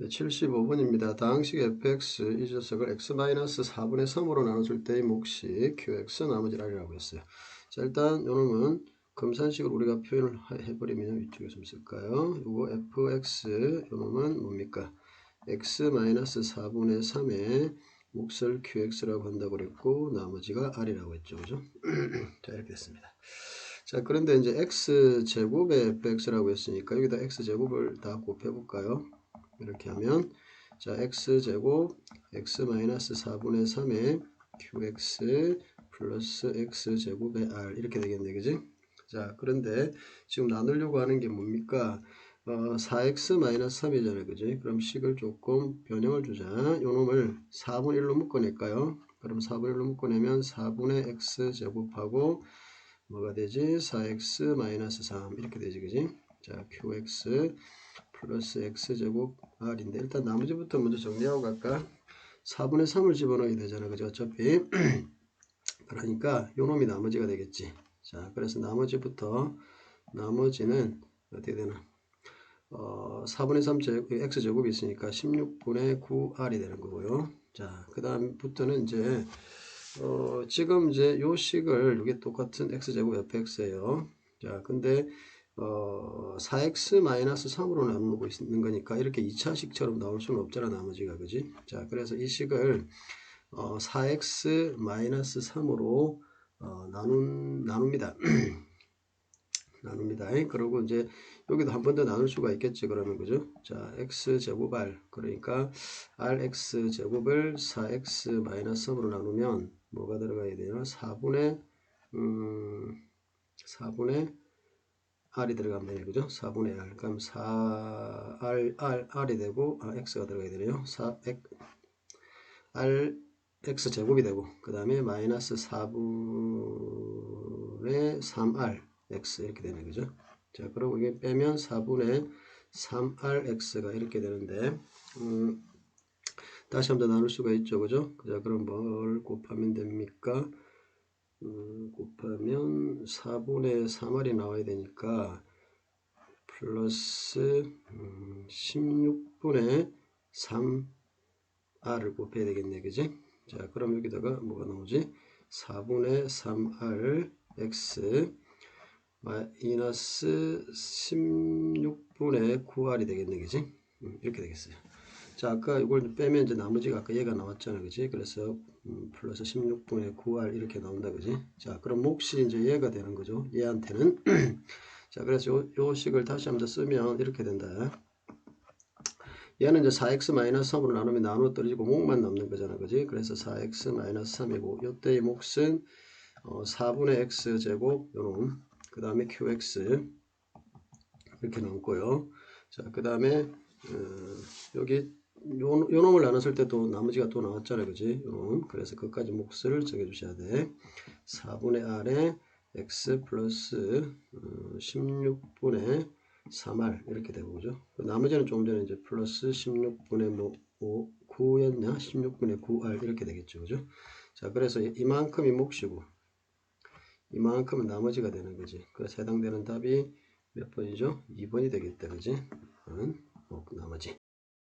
네, 75번입니다. 다항식 fx 이 녀석을 x-4분의 3으로 나눠줄 때의 몫이 qx 나머지 r이라고 했어요. 자 일단 요놈은 검산식으로 우리가 표현을 하- 해버리면 이쪽에 좀 쓸까요? 요거 fx 요놈은 뭡니까? x-4분의 3의 몫을 qx라고 한다고 그랬고 나머지가 r이라고 했죠. 그죠? 자 이렇게 됐습니다. 자 그런데 이제 x제곱의 fx라고 했으니까 여기다 x제곱을 다 곱해볼까요? 이렇게 하면 자 x제곱 x-4분의 3의 qx 플러스 x제곱의 r 이렇게 되겠네 그지? 자 그런데 지금 나누려고 하는 게 뭡니까? 어, 4x-3이잖아요 그지? 그럼 식을 조금 변형을 주자 요 놈을 4분의 1로 묶어낼까요? 그럼 4분의 1로 묶어내면 4분의 x제곱하고 뭐가 되지? 4x-3 이렇게 되지 그지? 자 qx 플러스 x제곱 r인데 일단 나머지부터 먼저 정리하고 갈까? 4분의 3을 집어넣어야 되잖아. 그죠? 어차피. 그러니까 요 놈이 나머지가 되겠지. 자 그래서 나머지부터 나머지는 어떻게 되나? 어, 4분의 3 제, x제곱이 있으니까 16분의 9r이 되는 거고요. 자 그 다음부터는 이제 어, 지금 이제 요 식을 이게 똑같은 x제곱 fx예요. 자 근데 어, 4x-3으로 나누고 있는 거니까 이렇게 2차식처럼 나올 수는 없잖아 나머지가. 그지? 자 그래서 이 식을 어, 4x-3으로 어, 나눈, 나눕니다. 나눕니다. 그리고 이제 여기도 한 번 더 나눌 수가 있겠지 그러면. 그죠? 자 x제곱 r 그러니까 rx제곱을 4x-3으로 나누면 뭐가 들어가야 되나 4분의 음, 4분의 r이 들어가면 되네 그죠. 4분의 r. 그럼 4 r, r, r이 되고 아, x가 들어가야 되네요. 4 x, r x 제곱이 되고 그 다음에 마이너스 4분의 3r x 이렇게 되네 그죠? 자 그리고 이게 빼면 4분의 3rx가 이렇게 되는데 음, 다시 한번 더 나눌 수가 있죠 그죠? 자 그럼 뭘 곱하면 됩니까 음, 곱하면 4분의 3r이 나와야 되니까 플러스 음, 16분의 3r을 곱해야 되겠네 그지? 자 그럼 여기다가 뭐가 나오지? 4분의 3r x 마이너스 16분의 9r이 되겠네 그지? 음, 이렇게 되겠어요 자 아까 이걸 빼면 이제 나머지가 아까 얘가 나왔잖아 그지? 그래서 음, 플러스 16분의 9r 이렇게 나온다. 그지? 자 그럼 몫이 이제 얘가 되는 거죠. 얘한테는. 자 그래서 요, 요 식을 다시 한번 더 쓰면 이렇게 된다. 얘는 이제 4x-3으로 나누면 나누어 떨어지고 몫만 남는 거잖아. 그지? 그래서 4x-3이고 요때의 몫은 어, 4분의 x제곱 요놈. 그 다음에 qx. 이렇게 남고요. 자 그 다음에 어, 여기 요, 요 놈을 나눴을 때 또 나머지가 또 나왔잖아요. 그지? 그래서 그까지 몫을 정해 주셔야 돼. 4분의 r에 x 플러스 어, 16분의 3r 이렇게 되고 그죠? 나머지는 조금 전에 이제 플러스 16분의 뭐 5, 9였냐 16분의 9r 이렇게 되겠죠. 그죠? 자 그래서 이만큼이 몫이고 이만큼은 나머지가 되는 거지. 그래서 해당되는 답이 몇 번이죠? 2번이 되겠다. 그지? 응? 어, 나머지